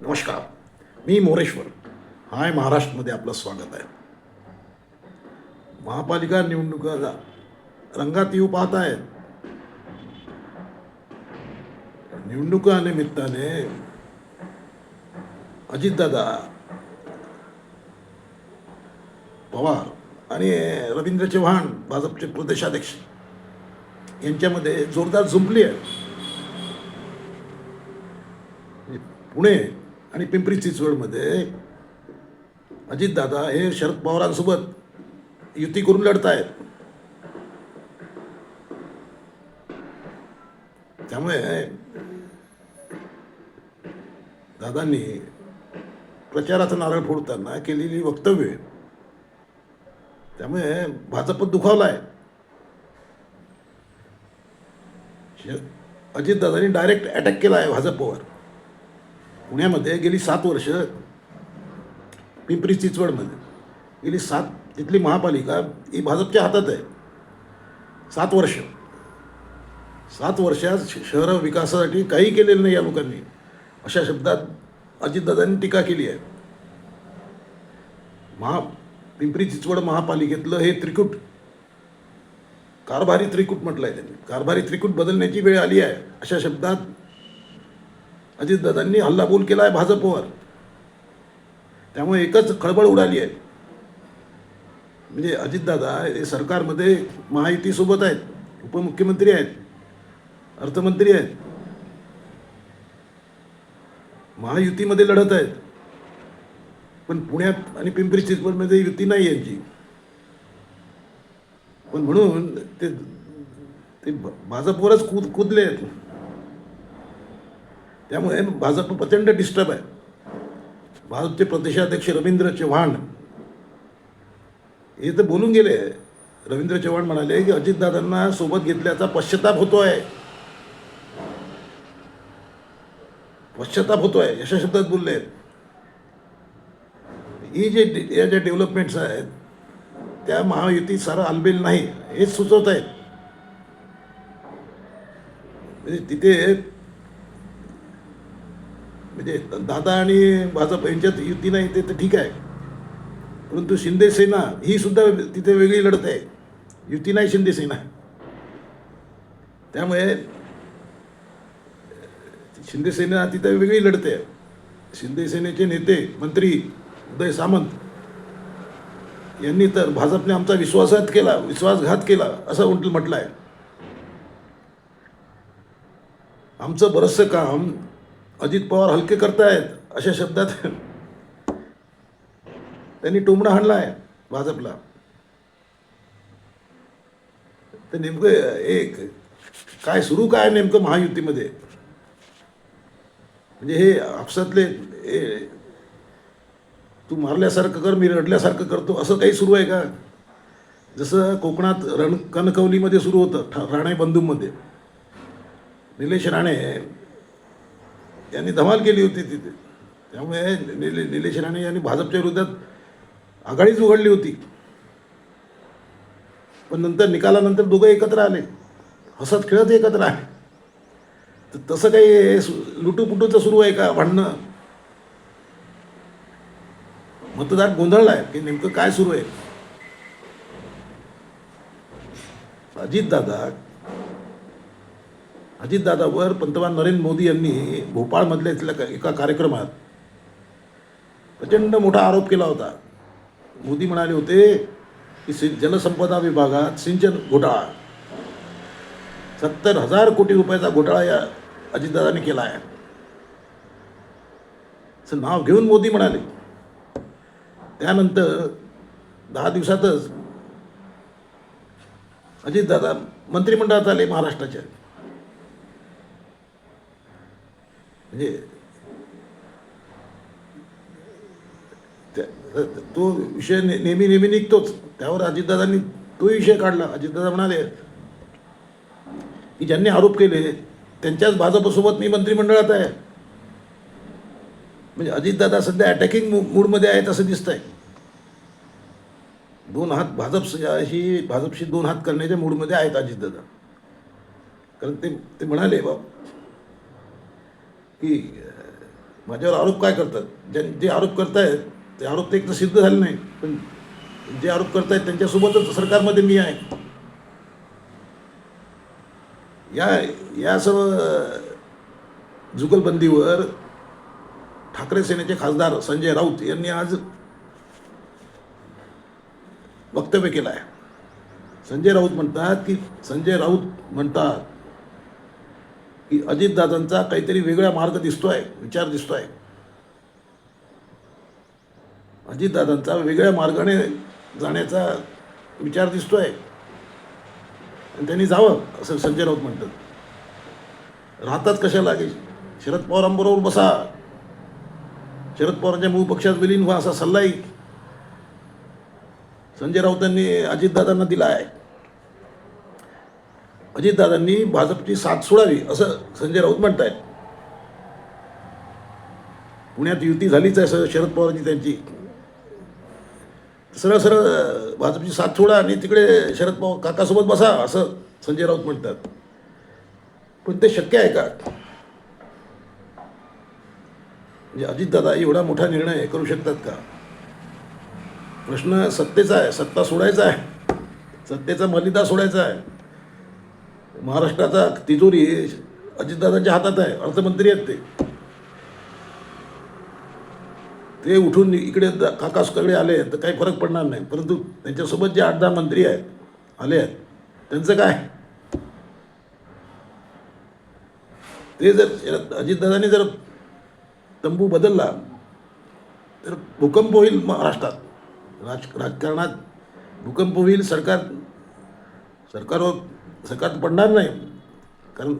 नमस्कार मी मोरेश्वर. हाय महाराष्ट्रमध्ये आपलं स्वागत आहे. महापालिका निवडणुका रंगात येऊ पाहत आहेत निवडणुका निमित्ताने अजितदादा पवार आणि रवींद्र चव्हाण भाजपचे प्रदेशाध्यक्ष यांच्यामध्ये जोरदार झुंपली आहे. म्हणजे पुणे आणि पिंपरी चिंचवडमध्ये अजितदादा हे शरद पवारांसोबत युती करून लढत आहेत त्यामुळे दादांनी प्रचाराचा नारळ फोडताना केलेली वक्तव्य त्यामुळे भाजप दुखावला आहे अजितदादांनी डायरेक्ट अटॅक केला आहे भाजपवर. पुण्यामध्ये गेली सात वर्ष. पिंपरी चिंचवडमध्ये गेली सात तिथली महापालिका ही भाजपच्या हातात आहे. सात वर्ष. सात वर्षात श- शहर विकासासाठी काही केलेलं नाही या लोकांनी. अशा शब्दात अजितदादांनी टीका केली आहे. महा पिंपरी चिंचवड महापालिकेतलं हे त्रिकूट. कारभारी त्रिकूट म्हटलं आहे त्यांनी. कारभारी त्रिकूट बदलण्याची वेळ आली आहे. अशा शब्दात अजितदादांनी हल्लाबोल केला आहे भाजपवर. त्यामुळे एकच खळबळ उडाली आहे. म्हणजे अजितदादा हे सरकारमध्ये महायुतीसोबत आहेत उपमुख्यमंत्री आहेत अर्थमंत्री आहेत. महायुतीमध्ये लढत आहेत. पण पुण्यात आणि पिंपरी चिंचवडमध्ये युती नाही यांची पण म्हणून ते ते भाजपवरच कूद कुदले आहेत त्यामुळे भाजप प्रचंड डिस्टर्ब आहे. भाजपचे प्रदेशाध्यक्ष रवींद्र चव्हाण हे तर बोलून गेले. रवींद्र चव्हाण म्हणाले की अजितदादांना सोबत घेतल्याचा पश्चाताप होतो आहे पश्चाताप होतोय अशा शब्दात बोलले. आहेत ही जे या ज्या डेव्हलपमेंट्स आहेत त्या महायुतीत सारा आलबेल नाही हेच सुचवत आहेत. म्हणजे तिथे म्हणजे दादा आणि भाजप यांच्यात युती नाही ते तर ठीक आहे. परंतु शिंदे सेना ही सुद्धा तिथे वेगळी लढत आहे. युती नाही शिंदे सेना. त्यामुळे शिंदे सेना तिथे वेगळी लढते शिंदे सेनेचे नेते मंत्री उदय सामंत यांनी तर भाजपने आमचा विश्वासघात केला विश्वासघात केला असं उंट म्हटलं आहे आमचं बरंचसं काम अजित पवार हलके करतायत अशा शब्दात त्यांनी टोमणा हाणला आहे भाजपला. तर नेमकं एक काय सुरू काय नेमकं महायुतीमध्ये? म्हणजे हे आपसातले हे तू मारल्यासारखं कर मी रडल्यासारखं करतो असं काही सुरू आहे का? जसं कोकणात रण कणकवलीमध्ये सुरू होतं ठा- राणे बंधूमध्ये. निलेश राणे यांनी धमाल केली होती तिथे. त्यामुळे निले निलेश राणे यांनी भाजपच्या विरोधात आघाडीच उघडली होती. पण नंतर निकालानंतर दोघं एकत्र आले. हसत खेळत एकत्र आले. तर तसं काही लुटूपुटूचं सुरू आहे का भांडणं? मतदार गोंधळला आहे की नेमकं काय सुरू आहे? अजितदादा अजितदादावर पंतप्रधान नरेंद्र मोदी यांनी भोपाळमधल्या इथल्या एका कार्यक्रमात प्रचंड मोठा आरोप केला होता. मोदी म्हणाले होते की सि जलसंपदा विभागात सिंचन घोटाळा. सत्तर हजार कोटी रुपयाचा घोटाळा या अजितदादाने केला आहे असं नाव घेऊन मोदी म्हणाले. त्यानंतर दहा दिवसातच अजितदादा मंत्रिमंडळात आले महाराष्ट्राच्या. म्हणजे त्या- तो विषय ने- नेहमी नेहमी निघतोच. त्यावर अजितदादांनी तो विषय काढला. अजितदादा म्हणाले की ज्यांनी आरोप केले त्यांच्याच भाजपसोबत मी मंत्रिमंडळात आहे. म्हणजे अजितदादा सध्या अटॅकिंग मूडमध्ये आहेत असं दिसत आहे दोन हात भाजपशी भाजपशी दोन हात करण्याच्या मूडमध्ये आहेत अजितदादा. कारण ते ते म्हणाले बाब की माझ्यावर आरोप काय करतात? ज्यां जे आरोप करतायत ते आरोप ते एक तर सिद्ध झाले नाही पण जे आरोप करतायत त्यांच्यासोबतच सरकारमध्ये मी आहे. या या सर्व जुगलबंदीवर ठाकरे सेनेचे खासदार संजय राऊत यांनी आज वक्तव्य केलं आहे संजय राऊत म्हणतात की संजय राऊत म्हणतात की अजितदादांचा काहीतरी वेगळा मार्ग दिसतोय विचार दिसतोय. अजितदादांचा वेगळ्या मार्गाने जाण्याचा विचार दिसतोय. आणि त्यांनी जावं असं संजय राऊत म्हणतात. राहतात कशाला की शरद पवारांबरोबर बसा. शरद पवारांच्या मूळ पक्षात विलीन व्हा असा सल्लाही संजय राऊतांनी अजितदादांना दिला आहे अजितदादांनी भाजपची साथ सोडावी असं संजय राऊत म्हणत आहेत पुण्यात युती झालीच आहे सर शरद पवारांची त्यांची. सरळ सरळ भाजपची साथ सोडा आणि तिकडे शरद पवार काकासोबत बसा असं संजय राऊत म्हणतात. पण ते शक्य आहे का? म्हणजे अजितदादा एवढा मोठा निर्णय करू शकतात का? प्रश्न सत्तेचा आहे सत्ता सोडायचा आहे. सत्तेचा मलिदा सोडायचा आहे. महाराष्ट्राचा तिजोरी अजितदादांच्या हातात आहे. अर्थमंत्री आहेत ते. ते उठून इकडे काका काकासकडे आले तर काही फरक पडणार नाही. परंतु त्यांच्यासोबत जे आठ दहा मंत्री आहेत आले आहेत त्यांचं काय? ते जर अजितदादांनी जर तंबू बदलला तर भूकंप होईल महाराष्ट्रात. राज राजकारणात भूकंप होईल सरकार सरकारवर सकाळ पडणार नाही. कारण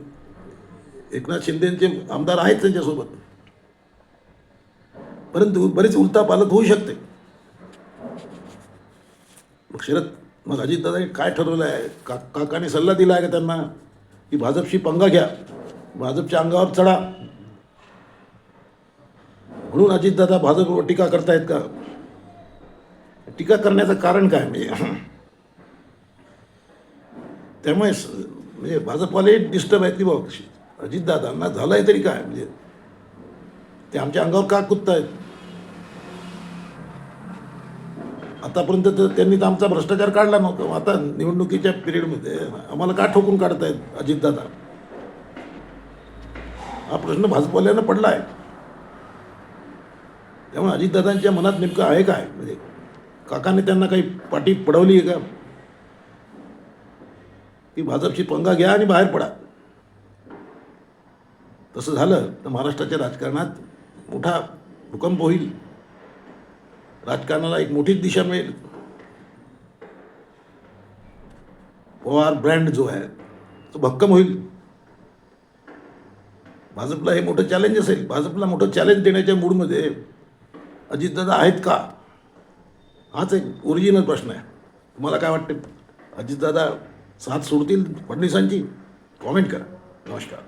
एकनाथ शिंदेचे आमदार आहेत त्यांच्यासोबत. परंतु बरीच उलतापालत होऊ शकते. मग शरद मग अजितदादा काय ठरवलं आहे? का काकाने सल्ला दिला आहे का त्यांना? की भाजपशी पंगा घ्या. भाजपच्या अंगावर चढा. म्हणून अजितदादा भाजपवर टीका करतायत का? टीका करण्याचं कारण काय? म्हणजे त्यामुळे म्हणजे भाजपवाले डिस्टर्ब आहेत की बाबा अजितदादांना झालंय तरी काय? म्हणजे ते आमच्या अंगावर का कुत्त आहेत आतापर्यंत तर त्यांनी तर आमचा भ्रष्टाचार काढला नव्हता. मग आता निवडणुकीच्या पिरियडमध्ये आम्हाला का ठोकून काढतायत अजितदादा हा प्रश्न भाजपवाल्यानं पडला आहे त्यामुळे अजितदादांच्या मनात नेमकं आहे काय? म्हणजे काकाने त्यांना काही पाठी पडवली आहे का? की भाजपची पंगा घ्या आणि बाहेर पडा. तसं झालं तर महाराष्ट्राच्या राजकारणात मोठा भूकंप होईल. राजकारणाला एक मोठीच दिशा मिळेल. पवार ब्रँड जो आहे तो भक्कम होईल. भाजपला हे मोठं चॅलेंज असेल. भाजपला मोठं चॅलेंज देण्याच्या मूडमध्ये अजितदादा आहेत का? हाच एक ओरिजिनल प्रश्न आहे. तुम्हाला काय वाटते? अजितदादा साथ सोडतील फडणवीसांची. कॉमेंट करा. नमस्कार.